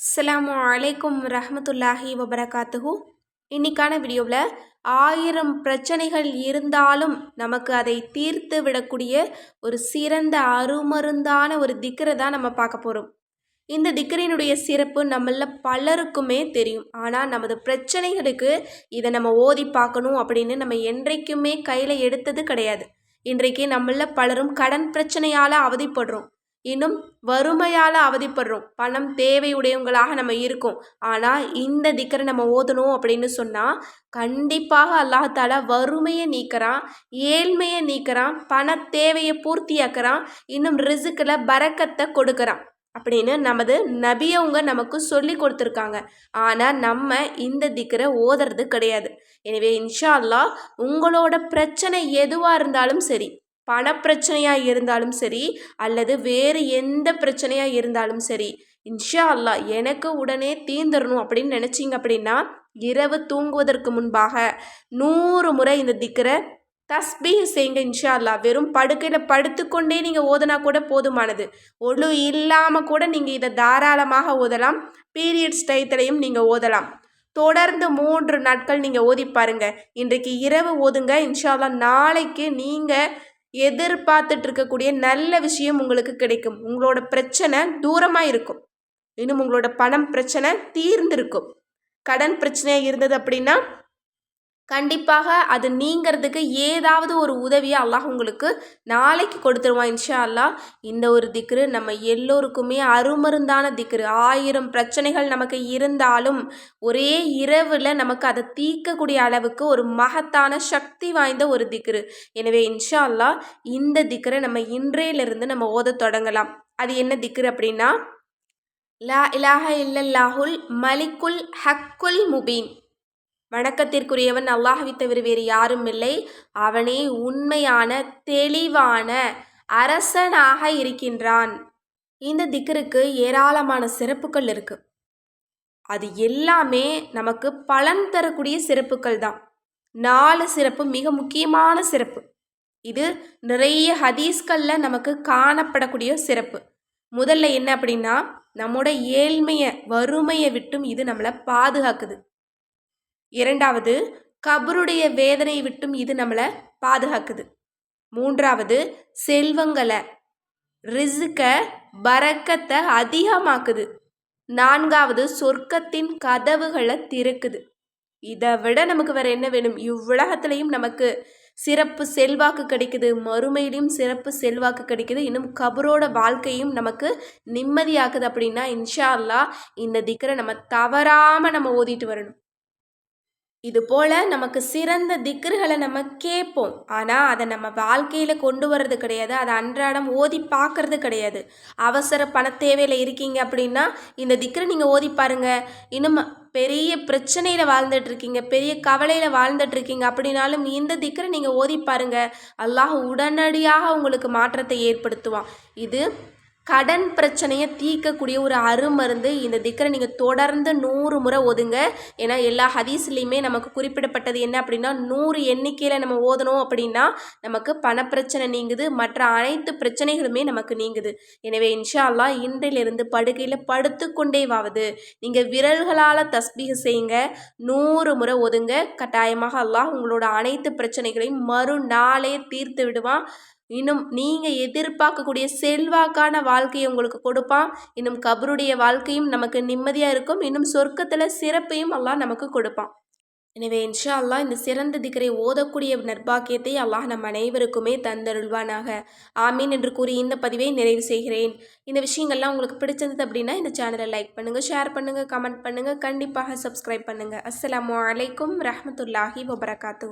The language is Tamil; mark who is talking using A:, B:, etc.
A: அஸ்லாம் அலைக்கும் ரஹமத்துல்லாஹி வபரகாத்துஹூ. இன்னைக்கான வீடியோவில் ஆயிரம் பிரச்சனைகள் இருந்தாலும் நமக்கு அதை தீர்த்து விடக்கூடிய ஒரு சிறந்த அருமருந்தான ஒரு திக்கரை தான் நம்ம பார்க்க போகிறோம் இந்த திக்கரினுடைய சிறப்பு நம்மள பலருக்குமே தெரியும். ஆனால் நமது பிரச்சனைகளுக்கு இதை நம்ம ஓதி பார்க்கணும் அப்படின்னு நம்ம என்றைக்குமே கையில் எடுத்தது கிடையாது. இன்றைக்கு நம்மள பலரும் கடன் பிரச்சனையால் அவதிப்படுறோம். இன்னும் வறுமையால் அவதிப்படுறோம். பணம் தேவையுடையவங்களாக நம்ம இருக்கோம். ஆனால் இந்த திக்கரை நம்ம ஓதணும் அப்படின்னு சொன்னால் கண்டிப்பாக அல்லாஹால வறுமையை நீக்கிறான் ஏழ்மையை நீக்கிறான் பண தேவையை பூர்த்தியாக்குறான் இன்னும் ரிசுக்கில் பறக்கத்தை கொடுக்குறான் அப்படின்னு நமது நபியவங்க நமக்கு சொல்லி கொடுத்துருக்காங்க. ஆனால் நம்ம இந்த திக்கரை ஓதுறது கிடையாது. எனவே இன்ஷா அல்லா உங்களோட பிரச்சனை எதுவாக இருந்தாலும் சரி பணப்பிரச்சனையாக இருந்தாலும் சரி அல்லது வேறு எந்த பிரச்சனையாக இருந்தாலும் சரி இன்ஷா அல்லா எனக்கு உடனே தீர்ந்துடணும் அப்படின்னு நினச்சிங்க அப்படின்னா இரவு தூங்குவதற்கு முன்பாக நூறு முறை இந்த திக்கரை தஸ்பீ செய்யுங்க இன்ஷா அல்லா வெறும் படுக்கையில் படுத்துக்கொண்டே நீங்கள் ஓதுனா கூட போதுமானது. ஒழு இல்லாமல் கூட நீங்கள் இதை தாராளமாக ஓதலாம். பீரியட்ஸ் டயத்திலையும் நீங்கள் ஓதலாம். தொடர்ந்து மூன்று நாட்கள் நீங்கள் ஓதி பாருங்க. இன்றைக்கு இரவு ஓதுங்க. இன்ஷால்லா நாளைக்கு நீங்கள் எதிர்பார்த்துட்டு இருக்கக்கூடிய நல்ல விஷயம் உங்களுக்கு கிடைக்கும். உங்களோட பிரச்சனை தூரமாக இருக்கும். இன்னும் உங்களோட பணம் பிரச்சனை தீர்ந்திருக்கும். கடன் பிரச்சனையாக இருந்தது அப்படின்னா கண்டிப்பாக அது நீங்கிறதுக்கு ஏதாவது ஒரு உதவியை அல்லாஹ் உங்களுக்கு நாளைக்கு கொடுத்துருவான் இன்ஷா அல்லாஹ் இந்த ஒரு திக்ரு நம்ம எல்லோருக்குமே அருமருந்தான திக்ரு. ஆயிரம் பிரச்சனைகள் நமக்கு இருந்தாலும் ஒரே இரவில் நமக்கு அதை தீர்க்கக்கூடிய அளவுக்கு ஒரு மகத்தான சக்தி வாய்ந்த ஒரு திக்ரு. எனவே இன்ஷா அல்லாஹ் இந்த திக்ரை நம்ம இன்றையிலிருந்து நம்ம ஓத தொடங்கலாம். அது என்ன திக்ரு அப்படின்னா லா இலாஹ இல்லல்லாஹுல் மலிக்குல் ஹக்குல் முபீன். வணக்கத்திற்குரியவன் அல்லாஹவி தவிர வேறு யாரும் இல்லை. அவனே உண்மையான தெளிவான அரசனாக இருக்கின்றான். இந்த திக்கருக்கு ஏராளமான சிறப்புகள் இருக்கு. அது எல்லாமே நமக்கு பலன் தரக்கூடிய சிறப்புகள் தான். நாலு சிறப்பு மிக முக்கியமான சிறப்பு. இது நிறைய ஹதீஸ்களில் நமக்கு காணப்படக்கூடிய சிறப்பு. முதல்ல என்ன அப்படின்னா நம்மோட ஏழ்மையை வறுமையை விட்டும் இது நம்மளை பாதுகாக்குது. இரண்டாவது கபருடைய வேதனை விட்டும் இது நம்மளை பாதுகாக்குது. மூன்றாவது செல்வங்களை ரிசுக்க பறக்கத்தை அதிகமாக்குது. நான்காவது சொர்க்கத்தின் கதவுகளை திறக்குது. இதை விட நமக்கு வேற என்ன வேணும்? இவ்வுலகத்திலையும் நமக்கு சிறப்பு செல்வாக்கு கிடைக்குது. மறுமையிலையும் சிறப்பு செல்வாக்கு கிடைக்குது. இன்னும் கபரோட வாழ்க்கையும் நமக்கு நிம்மதியாக்குது அப்படின்னா இன்ஷா அல்லா இந்த திக்கரை நம்ம தவறாமல் நம்ம ஓதிட்டு வரணும். இது போல் நமக்கு சிறந்த திக்கர்களை நம்ம கேட்போம். ஆனால் அதை நம்ம வாழ்க்கையில் கொண்டு வர்றது கிடையாது. அதை அன்றாடம் ஓதி பார்க்கறது கிடையாது. அவசர பண தேவையில் இருக்கீங்க அப்படின்னா இந்த திக்கரை நீங்கள் ஓதி பாருங்கள் இன்னும் பெரிய பிரச்சனையில் வாழ்ந்துட்டுருக்கீங்க. பெரிய கவலையில் வாழ்ந்துட்டுருக்கீங்க அப்படின்னாலும் இந்த திக்கரை நீங்கள் ஓதி பாருங்கள் அல்லாஹ் உடனடியாக உங்களுக்கு மாற்றத்தை ஏற்படுத்துவான். இது கடன் பிரச்சனையை தீர்க்கக்கூடிய ஒரு அருமருந்து. இந்த திக்கரை நீங்கள் தொடர்ந்து நூறு முறை ஒதுங்க ஏன்னா எல்லா ஹதீஸ்லேயுமே நமக்கு குறிப்பிடப்பட்டது என்ன அப்படின்னா நூறு எண்ணிக்கையில் நம்ம ஓதணும் அப்படின்னா நமக்கு பணப்பிரச்சனை நீங்குது. மற்ற அனைத்து பிரச்சனைகளுமே நமக்கு நீங்குது. எனவே இன்ஷா அல்லா இன்றிலிருந்து படுக்கையில் படுத்துக்கொண்டே வாவது. நீங்கள் விரல்களால் தஸ்பீக செய்யுங்க. நூறு முறை ஒதுங்க கட்டாயமாக அல்லாஹ் உங்களோட அனைத்து பிரச்சனைகளையும் மறுநாளே தீர்த்து விடுவான். இன்னும் நீங்கள் எதிர்பார்க்கக்கூடிய செல்வாக்கான வாழ்க்கையை உங்களுக்கு கொடுப்பான். இன்னும் கபருடைய வாழ்க்கையும் நமக்கு நிம்மதியாக இருக்கும். இன்னும் சொர்க்கத்தில் சிறப்பையும் அல்லாஹ் நமக்கு கொடுப்பான். எனவே இன்ஷா அல்லாஹ் இந்த சிறந்த திகரை ஓதக்கூடிய நற்பாக்கியத்தை அல்லாஹ் நம் அனைவருக்குமே தந்தருள்வானாக. ஆமீன் என்று கூறி இந்த பதிவை நிறைவு செய்கிறேன். இந்த விஷயங்கள்லாம் உங்களுக்கு பிடிச்சிருந்தது அப்படின்னா இந்த சேனலை லைக் பண்ணுங்கள் ஷேர் பண்ணுங்கள் கமெண்ட் பண்ணுங்கள் கண்டிப்பாக சப்ஸ்கிரைப் பண்ணுங்கள் அஸ்லாம் வலைக்கம் ரஹமத்துல்லாஹி வபரகாத்து